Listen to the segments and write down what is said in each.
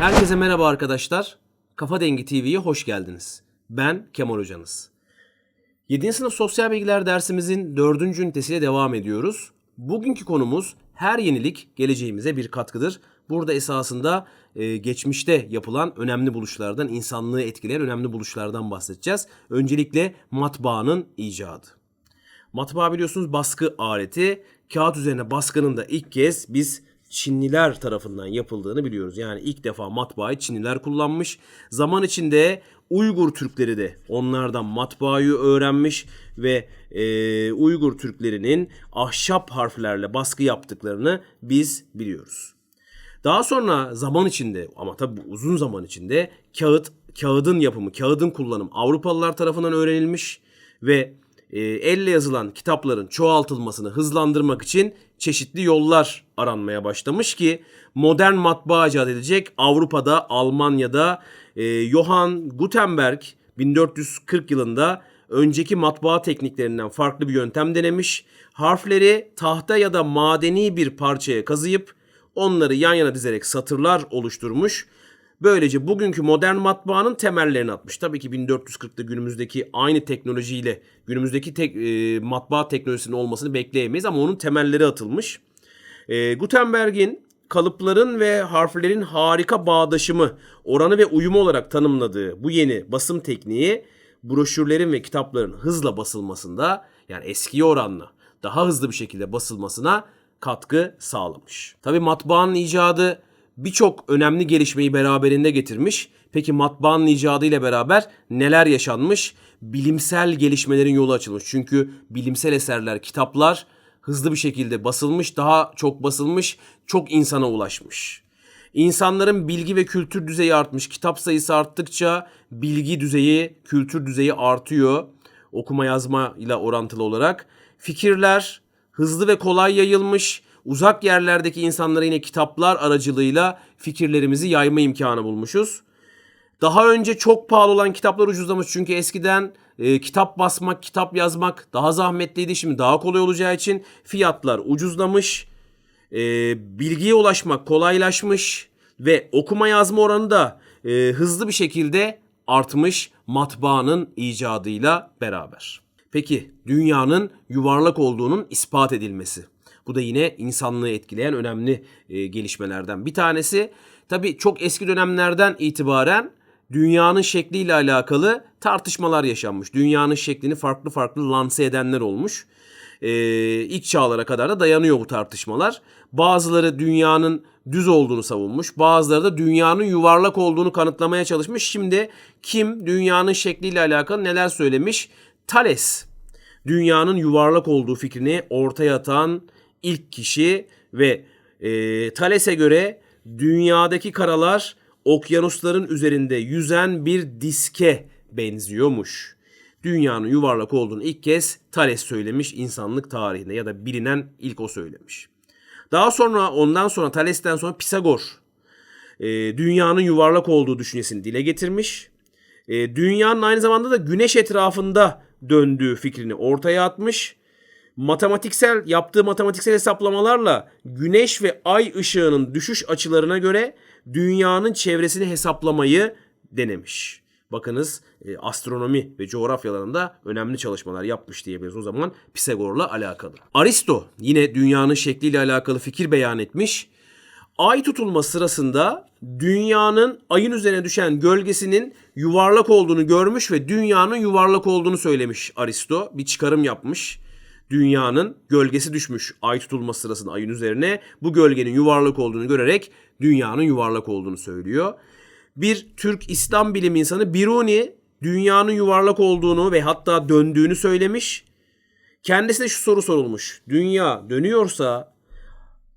Herkese merhaba arkadaşlar. Kafa Dengi TV'ye hoş geldiniz. Ben Kemal Hocanız. 7. sınıf sosyal bilgiler dersimizin 4. ünitesiyle devam ediyoruz. Bugünkü konumuz her yenilik geleceğimize bir katkıdır. Burada esasında e, geçmişte yapılan önemli buluşlardan, insanlığı etkileyen önemli buluşlardan bahsedeceğiz. Öncelikle matbaanın icadı. Matbaa biliyorsunuz baskı aleti. Kağıt üzerine baskının da ilk kez biz Çinliler tarafından yapıldığını biliyoruz. Yani ilk defa matbaayı Çinliler kullanmış. Zaman içinde Uygur Türkleri de onlardan matbaayı öğrenmiş ve e, Uygur Türklerinin ahşap harflerle baskı yaptıklarını biz biliyoruz. Daha sonra zaman içinde ama tabii bu uzun zaman içinde kağıt, kağıdın yapımı, kağıdın kullanımı Avrupalılar tarafından öğrenilmiş ve e, elle yazılan kitapların çoğaltılmasını hızlandırmak için çeşitli yollar aranmaya başlamış ki modern matbaa icat edilecek Avrupa'da, Almanya'da e, Johann Gutenberg 1440 yılında önceki matbaa tekniklerinden farklı bir yöntem denemiş. Harfleri tahta ya da madeni bir parçaya kazıyıp onları yan yana dizerek satırlar oluşturmuş. Böylece bugünkü modern matbaanın temellerini atmış. Tabii ki 1440'ta günümüzdeki aynı teknolojiyle günümüzdeki tek, e, matbaa teknolojisinin olmasını bekleyemeyiz ama onun temelleri atılmış. E, Gutenberg'in kalıpların ve harflerin harika bağdaşımı, oranı ve uyumu olarak tanımladığı bu yeni basım tekniği broşürlerin ve kitapların hızla basılmasında yani eskiye oranla daha hızlı bir şekilde basılmasına katkı sağlamış. Tabii matbaanın icadı birçok önemli gelişmeyi beraberinde getirmiş. Peki matbaanın icadı ile beraber neler yaşanmış? Bilimsel gelişmelerin yolu açılmış. Çünkü bilimsel eserler, kitaplar hızlı bir şekilde basılmış, daha çok basılmış, çok insana ulaşmış. İnsanların bilgi ve kültür düzeyi artmış. Kitap sayısı arttıkça bilgi düzeyi, kültür düzeyi artıyor. Okuma yazma ile orantılı olarak. Fikirler hızlı ve kolay yayılmış. Uzak yerlerdeki insanlara yine kitaplar aracılığıyla fikirlerimizi yayma imkanı bulmuşuz. Daha önce çok pahalı olan kitaplar ucuzlamış. Çünkü eskiden e, kitap basmak, kitap yazmak daha zahmetliydi. Şimdi daha kolay olacağı için fiyatlar ucuzlamış. E, bilgiye ulaşmak kolaylaşmış. Ve okuma yazma oranı da e, hızlı bir şekilde artmış matbaanın icadıyla beraber. Peki dünyanın yuvarlak olduğunun ispat edilmesi. Bu da yine insanlığı etkileyen önemli e, gelişmelerden bir tanesi. Tabii çok eski dönemlerden itibaren dünyanın şekliyle alakalı tartışmalar yaşanmış. Dünyanın şeklini farklı farklı lanse edenler olmuş. Ee, ilk çağlara kadar da dayanıyor bu tartışmalar. Bazıları dünyanın düz olduğunu savunmuş. Bazıları da dünyanın yuvarlak olduğunu kanıtlamaya çalışmış. Şimdi kim dünyanın şekliyle alakalı neler söylemiş? Thales dünyanın yuvarlak olduğu fikrini ortaya atan ilk kişi ve e, Thales'e göre dünyadaki karalar okyanusların üzerinde yüzen bir diske benziyormuş. Dünyanın yuvarlak olduğunu ilk kez Thales söylemiş insanlık tarihinde ya da bilinen ilk o söylemiş. Daha sonra ondan sonra Thales'ten sonra Pisagor e, dünyanın yuvarlak olduğu düşüncesini dile getirmiş. E, dünyanın aynı zamanda da güneş etrafında döndüğü fikrini ortaya atmış. Matematiksel yaptığı matematiksel hesaplamalarla güneş ve ay ışığının düşüş açılarına göre dünyanın çevresini hesaplamayı denemiş. Bakınız e, astronomi ve coğrafyalarında önemli çalışmalar yapmış diyebiliriz o zaman Pisagor'la alakalı. Aristo yine dünyanın şekliyle alakalı fikir beyan etmiş. Ay tutulma sırasında dünyanın ayın üzerine düşen gölgesinin yuvarlak olduğunu görmüş ve dünyanın yuvarlak olduğunu söylemiş Aristo. Bir çıkarım yapmış. Dünyanın gölgesi düşmüş ay tutulma sırasında ayın üzerine. Bu gölgenin yuvarlak olduğunu görerek dünyanın yuvarlak olduğunu söylüyor. Bir Türk İslam bilim insanı Biruni dünyanın yuvarlak olduğunu ve hatta döndüğünü söylemiş. Kendisine şu soru sorulmuş. Dünya dönüyorsa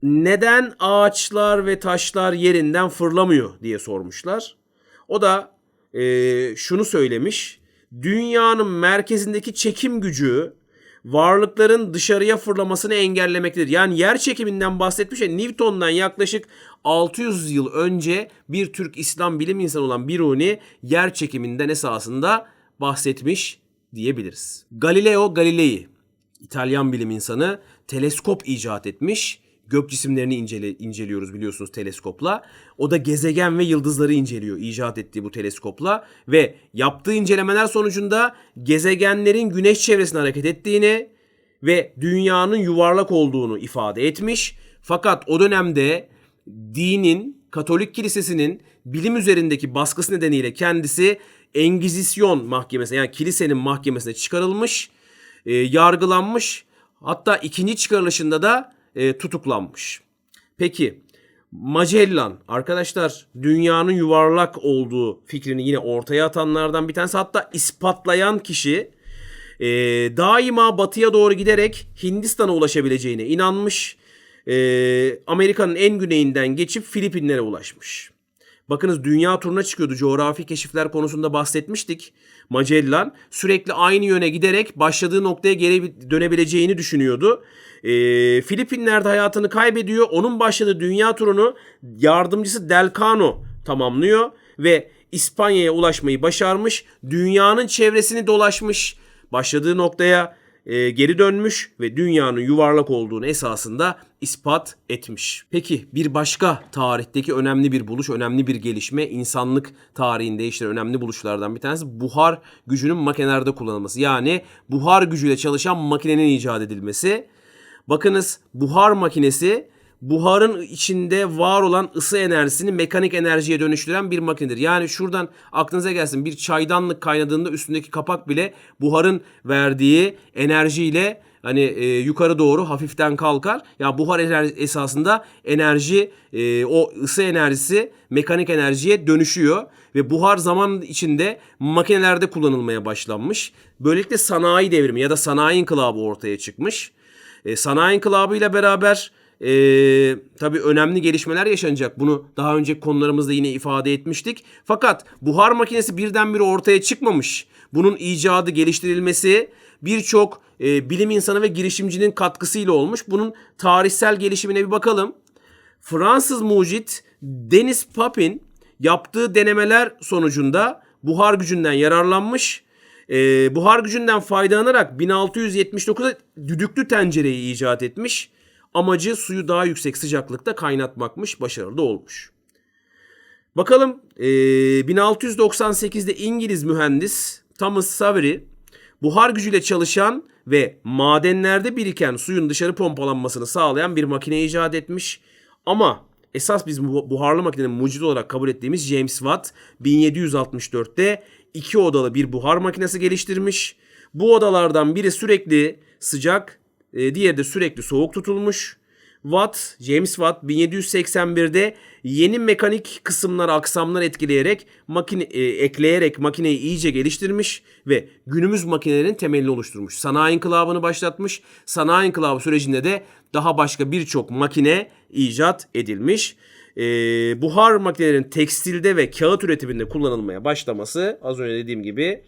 neden ağaçlar ve taşlar yerinden fırlamıyor diye sormuşlar. O da e, şunu söylemiş. Dünyanın merkezindeki çekim gücü varlıkların dışarıya fırlamasını engellemektedir. Yani yer çekiminden bahsetmiş ya Newton'dan yaklaşık 600 yıl önce bir Türk İslam bilim insanı olan Biruni yer çekiminden esasında bahsetmiş diyebiliriz. Galileo Galilei İtalyan bilim insanı teleskop icat etmiş gök cisimlerini incele, inceliyoruz biliyorsunuz teleskopla. O da gezegen ve yıldızları inceliyor icat ettiği bu teleskopla ve yaptığı incelemeler sonucunda gezegenlerin güneş çevresinde hareket ettiğini ve dünyanın yuvarlak olduğunu ifade etmiş. Fakat o dönemde dinin, Katolik kilisesinin bilim üzerindeki baskısı nedeniyle kendisi Engizisyon mahkemesine yani kilisenin mahkemesine çıkarılmış, e, yargılanmış. Hatta ikinci çıkarılışında da e, tutuklanmış. Peki Magellan arkadaşlar dünyanın yuvarlak olduğu fikrini yine ortaya atanlardan bir tanesi hatta ispatlayan kişi e, daima batıya doğru giderek Hindistan'a ulaşabileceğine inanmış. E, Amerika'nın en güneyinden geçip Filipinlere ulaşmış. Bakınız dünya turuna çıkıyordu. Coğrafi keşifler konusunda bahsetmiştik. Magellan sürekli aynı yöne giderek başladığı noktaya geri dönebileceğini düşünüyordu. Ee, Filipinler'de hayatını kaybediyor. Onun başladığı dünya turunu yardımcısı Delcano tamamlıyor ve İspanya'ya ulaşmayı başarmış. Dünyanın çevresini dolaşmış. Başladığı noktaya e, geri dönmüş ve dünyanın yuvarlak olduğunu esasında ispat etmiş. Peki bir başka tarihteki önemli bir buluş, önemli bir gelişme, insanlık tarihinde işte önemli buluşlardan bir tanesi buhar gücünün makinelerde kullanılması. Yani buhar gücüyle çalışan makinenin icat edilmesi. Bakınız buhar makinesi buharın içinde var olan ısı enerjisini mekanik enerjiye dönüştüren bir makinedir. Yani şuradan aklınıza gelsin bir çaydanlık kaynadığında üstündeki kapak bile buharın verdiği enerjiyle hani e, yukarı doğru hafiften kalkar. Ya yani buhar enerji esasında enerji e, o ısı enerjisi mekanik enerjiye dönüşüyor ve buhar zaman içinde makinelerde kullanılmaya başlanmış. Böylelikle sanayi devrimi ya da sanayi inkılabı ortaya çıkmış. E, sanayi inkılabı ile beraber e, tabii önemli gelişmeler yaşanacak. Bunu daha önceki konularımızda yine ifade etmiştik. Fakat buhar makinesi birdenbire ortaya çıkmamış. Bunun icadı, geliştirilmesi birçok e, bilim insanı ve girişimcinin katkısıyla olmuş. Bunun tarihsel gelişimine bir bakalım. Fransız mucit Denis Papin yaptığı denemeler sonucunda buhar gücünden yararlanmış. E, buhar gücünden faydalanarak 1679'da düdüklü tencereyi icat etmiş. Amacı suyu daha yüksek sıcaklıkta kaynatmakmış. Başarılı olmuş. Bakalım e, 1698'de İngiliz mühendis Thomas Savery buhar gücüyle çalışan ve madenlerde biriken suyun dışarı pompalanmasını sağlayan bir makine icat etmiş. Ama esas biz bu buharlı makinenin mucidi olarak kabul ettiğimiz James Watt 1764'te iki odalı bir buhar makinesi geliştirmiş. Bu odalardan biri sürekli sıcak, e, diğeri de sürekli soğuk tutulmuş. Watt, James Watt 1781'de yeni mekanik kısımlar, aksamlar etkileyerek makine e, ekleyerek makineyi iyice geliştirmiş ve günümüz makinelerin temelini oluşturmuş. Sanayi inkılabını başlatmış. Sanayi inkılabı sürecinde de daha başka birçok makine icat edilmiş. E, buhar makinelerin tekstilde ve kağıt üretiminde kullanılmaya başlaması az önce dediğim gibi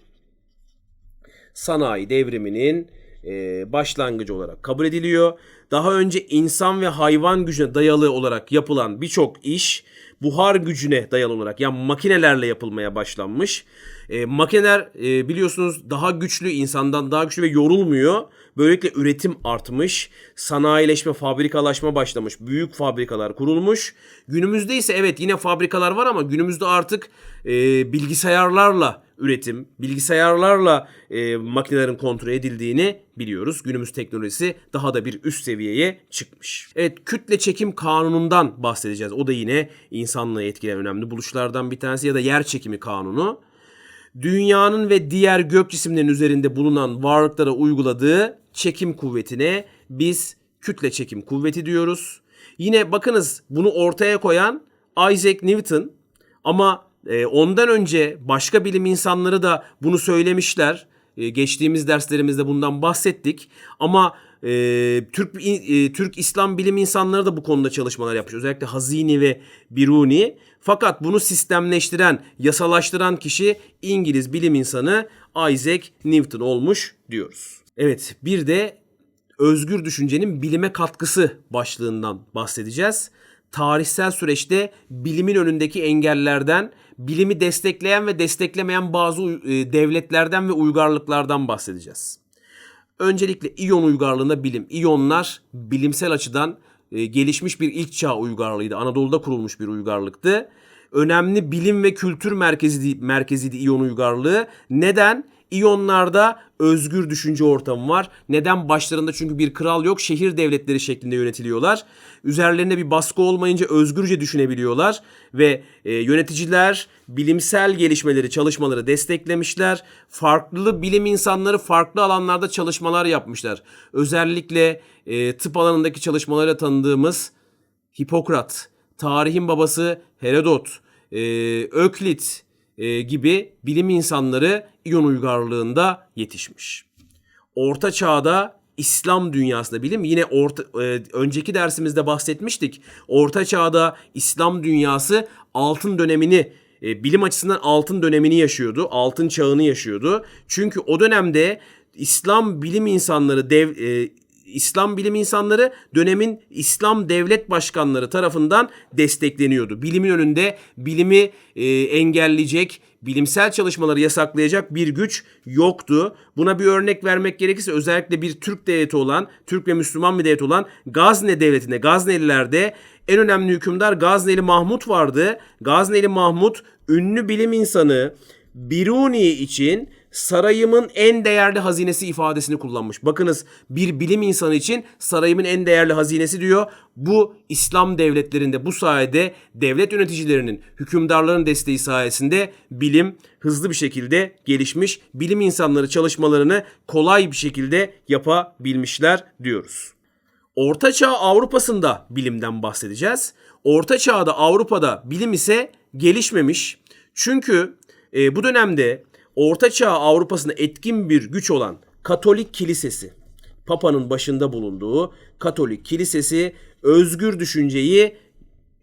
sanayi devriminin e, başlangıcı olarak kabul ediliyor. Daha önce insan ve hayvan gücüne dayalı olarak yapılan birçok iş buhar gücüne dayalı olarak yani makinelerle yapılmaya başlanmış. E, makineler e, biliyorsunuz daha güçlü, insandan daha güçlü ve yorulmuyor. Böylelikle üretim artmış, sanayileşme, fabrikalaşma başlamış, büyük fabrikalar kurulmuş. Günümüzde ise evet yine fabrikalar var ama günümüzde artık e, bilgisayarlarla üretim, bilgisayarlarla e, makinelerin kontrol edildiğini biliyoruz. Günümüz teknolojisi daha da bir üst seviyeye çıkmış. Evet kütle çekim kanunundan bahsedeceğiz. O da yine insanlığı etkileyen önemli buluşlardan bir tanesi ya da yer çekimi kanunu. Dünyanın ve diğer gök cisimlerinin üzerinde bulunan varlıklara uyguladığı çekim kuvvetine biz kütle çekim kuvveti diyoruz. Yine bakınız bunu ortaya koyan Isaac Newton ama e, ondan önce başka bilim insanları da bunu söylemişler. E, geçtiğimiz derslerimizde bundan bahsettik. Ama e, Türk e, Türk İslam bilim insanları da bu konuda çalışmalar yapmış. Özellikle Hazini ve Biruni. Fakat bunu sistemleştiren, yasalaştıran kişi İngiliz bilim insanı Isaac Newton olmuş diyoruz. Evet, bir de özgür düşüncenin bilime katkısı başlığından bahsedeceğiz. Tarihsel süreçte bilimin önündeki engellerden, bilimi destekleyen ve desteklemeyen bazı e, devletlerden ve uygarlıklardan bahsedeceğiz. Öncelikle iyon uygarlığında bilim. İyonlar bilimsel açıdan e, gelişmiş bir ilk çağ uygarlığıydı. Anadolu'da kurulmuş bir uygarlıktı. Önemli bilim ve kültür merkezi merkeziydi İyon uygarlığı. Neden? İyonlarda özgür düşünce ortamı var. Neden? Başlarında çünkü bir kral yok. Şehir devletleri şeklinde yönetiliyorlar. Üzerlerinde bir baskı olmayınca özgürce düşünebiliyorlar. Ve e, yöneticiler bilimsel gelişmeleri, çalışmaları desteklemişler. Farklı bilim insanları farklı alanlarda çalışmalar yapmışlar. Özellikle e, tıp alanındaki çalışmalarla tanıdığımız Hipokrat, tarihin babası Herodot, e, Öklit e, gibi bilim insanları İyon uygarlığında yetişmiş. Orta çağda İslam dünyasında bilim yine orta, e, önceki dersimizde bahsetmiştik. Orta çağda İslam dünyası altın dönemini e, bilim açısından altın dönemini yaşıyordu. Altın çağını yaşıyordu. Çünkü o dönemde İslam bilim insanları dev e, İslam bilim insanları dönemin İslam devlet başkanları tarafından destekleniyordu. Bilimin önünde bilimi e, engelleyecek, bilimsel çalışmaları yasaklayacak bir güç yoktu. Buna bir örnek vermek gerekirse özellikle bir Türk devleti olan, Türk ve Müslüman bir devlet olan Gazne devletinde, Gaznelilerde en önemli hükümdar Gazneli Mahmut vardı. Gazneli Mahmut ünlü bilim insanı Biruni için sarayımın en değerli hazinesi ifadesini kullanmış. Bakınız bir bilim insanı için sarayımın en değerli hazinesi diyor. Bu İslam devletlerinde bu sayede devlet yöneticilerinin, hükümdarların desteği sayesinde bilim hızlı bir şekilde gelişmiş. Bilim insanları çalışmalarını kolay bir şekilde yapabilmişler diyoruz. Orta Çağ Avrupa'sında bilimden bahsedeceğiz. Orta Çağ'da Avrupa'da bilim ise gelişmemiş. Çünkü e, bu dönemde Orta Çağ Avrupa'sında etkin bir güç olan Katolik Kilisesi, Papa'nın başında bulunduğu Katolik Kilisesi özgür düşünceyi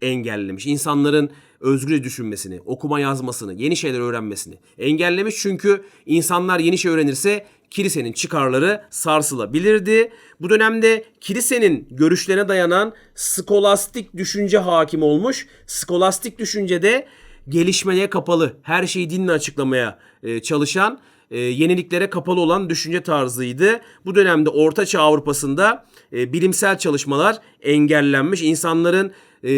engellemiş. İnsanların özgür düşünmesini, okuma yazmasını, yeni şeyler öğrenmesini engellemiş. Çünkü insanlar yeni şey öğrenirse kilisenin çıkarları sarsılabilirdi. Bu dönemde kilisenin görüşlerine dayanan skolastik düşünce hakim olmuş. Skolastik düşüncede gelişmeye kapalı, her şeyi dinle açıklamaya e, çalışan, e, yeniliklere kapalı olan düşünce tarzıydı. Bu dönemde Orta Çağ Avrupa'sında e, bilimsel çalışmalar engellenmiş. İnsanların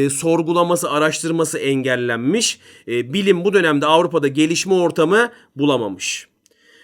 sorgulaması, araştırması engellenmiş. Bilim bu dönemde Avrupa'da gelişme ortamı bulamamış.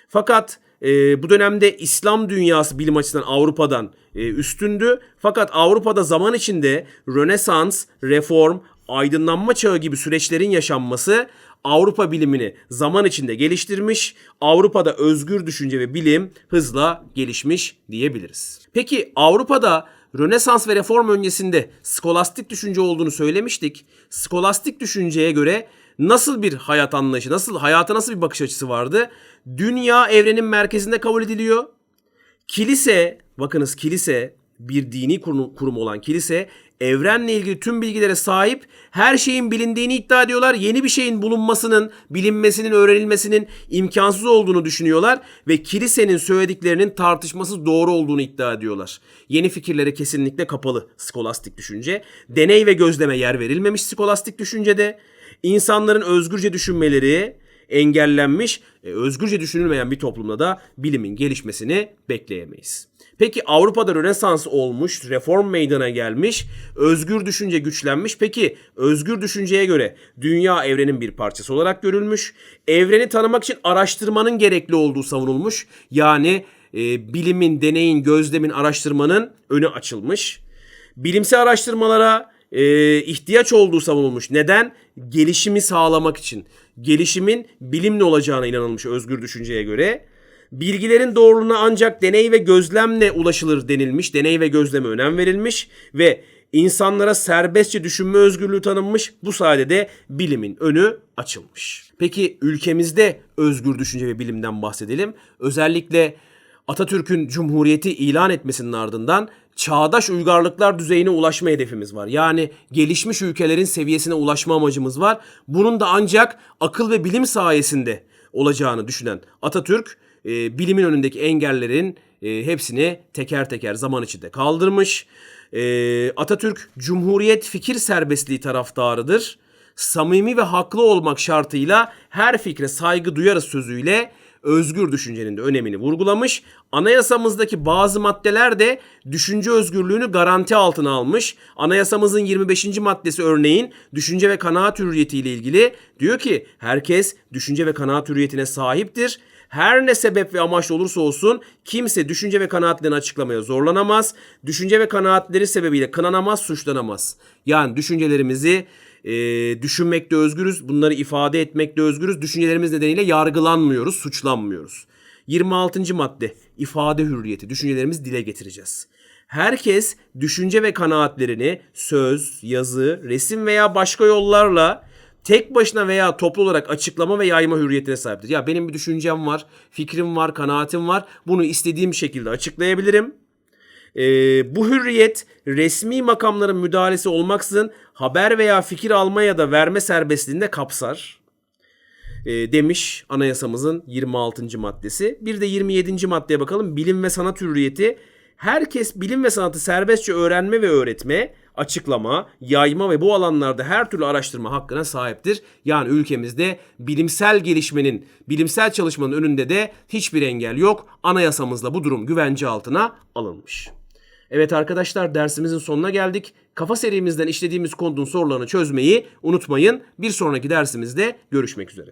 Fakat e, bu dönemde İslam dünyası bilim açısından Avrupa'dan e, üstündü. Fakat Avrupa'da zaman içinde Rönesans, reform, aydınlanma çağı gibi süreçlerin yaşanması Avrupa bilimini zaman içinde geliştirmiş, Avrupa'da özgür düşünce ve bilim hızla gelişmiş diyebiliriz. Peki Avrupa'da Rönesans ve Reform öncesinde skolastik düşünce olduğunu söylemiştik. Skolastik düşünceye göre nasıl bir hayat anlayışı, nasıl hayata nasıl bir bakış açısı vardı? Dünya evrenin merkezinde kabul ediliyor. Kilise, bakınız kilise bir dini kurum, olan kilise evrenle ilgili tüm bilgilere sahip her şeyin bilindiğini iddia ediyorlar. Yeni bir şeyin bulunmasının, bilinmesinin, öğrenilmesinin imkansız olduğunu düşünüyorlar ve kilisenin söylediklerinin tartışmasız doğru olduğunu iddia ediyorlar. Yeni fikirlere kesinlikle kapalı skolastik düşünce. Deney ve gözleme yer verilmemiş skolastik düşüncede. İnsanların özgürce düşünmeleri engellenmiş, e, özgürce düşünülmeyen bir toplumda da bilimin gelişmesini bekleyemeyiz. Peki Avrupa'da Rönesans olmuş, reform meydana gelmiş, özgür düşünce güçlenmiş. Peki özgür düşünceye göre dünya evrenin bir parçası olarak görülmüş. Evreni tanımak için araştırmanın gerekli olduğu savunulmuş. Yani e, bilimin, deneyin, gözlemin, araştırmanın önü açılmış. Bilimsel araştırmalara e, ihtiyaç olduğu savunulmuş. Neden? Gelişimi sağlamak için. Gelişimin bilimle olacağına inanılmış özgür düşünceye göre. Bilgilerin doğruluğuna ancak deney ve gözlemle ulaşılır denilmiş. Deney ve gözleme önem verilmiş ve insanlara serbestçe düşünme özgürlüğü tanınmış. Bu sayede bilimin önü açılmış. Peki ülkemizde özgür düşünce ve bilimden bahsedelim. Özellikle Atatürk'ün Cumhuriyeti ilan etmesinin ardından çağdaş uygarlıklar düzeyine ulaşma hedefimiz var. Yani gelişmiş ülkelerin seviyesine ulaşma amacımız var. Bunun da ancak akıl ve bilim sayesinde olacağını düşünen Atatürk e, bilimin önündeki engellerin e, hepsini teker teker zaman içinde kaldırmış. E, Atatürk Cumhuriyet fikir serbestliği taraftarıdır. Samimi ve haklı olmak şartıyla her fikre saygı duyarız sözüyle özgür düşüncenin de önemini vurgulamış. Anayasamızdaki bazı maddeler de düşünce özgürlüğünü garanti altına almış. Anayasamızın 25. maddesi örneğin düşünce ve kanaat hürriyeti ile ilgili diyor ki herkes düşünce ve kanaat hürriyetine sahiptir. Her ne sebep ve amaçlı olursa olsun kimse düşünce ve kanaatlerini açıklamaya zorlanamaz. Düşünce ve kanaatleri sebebiyle kınanamaz, suçlanamaz. Yani düşüncelerimizi e, düşünmekte özgürüz, bunları ifade etmekte özgürüz. Düşüncelerimiz nedeniyle yargılanmıyoruz, suçlanmıyoruz. 26. madde ifade hürriyeti. Düşüncelerimizi dile getireceğiz. Herkes düşünce ve kanaatlerini söz, yazı, resim veya başka yollarla tek başına veya toplu olarak açıklama ve yayma hürriyetine sahiptir. Ya benim bir düşüncem var, fikrim var, kanaatim var. Bunu istediğim şekilde açıklayabilirim. Ee, bu hürriyet resmi makamların müdahalesi olmaksızın haber veya fikir alma ya da verme serbestliğini de kapsar e, demiş anayasamızın 26. maddesi. Bir de 27. maddeye bakalım. Bilim ve sanat hürriyeti. Herkes bilim ve sanatı serbestçe öğrenme ve öğretme, açıklama, yayma ve bu alanlarda her türlü araştırma hakkına sahiptir. Yani ülkemizde bilimsel gelişmenin, bilimsel çalışmanın önünde de hiçbir engel yok. Anayasamızla bu durum güvence altına alınmış. Evet arkadaşlar dersimizin sonuna geldik. Kafa serimizden işlediğimiz konunun sorularını çözmeyi unutmayın. Bir sonraki dersimizde görüşmek üzere.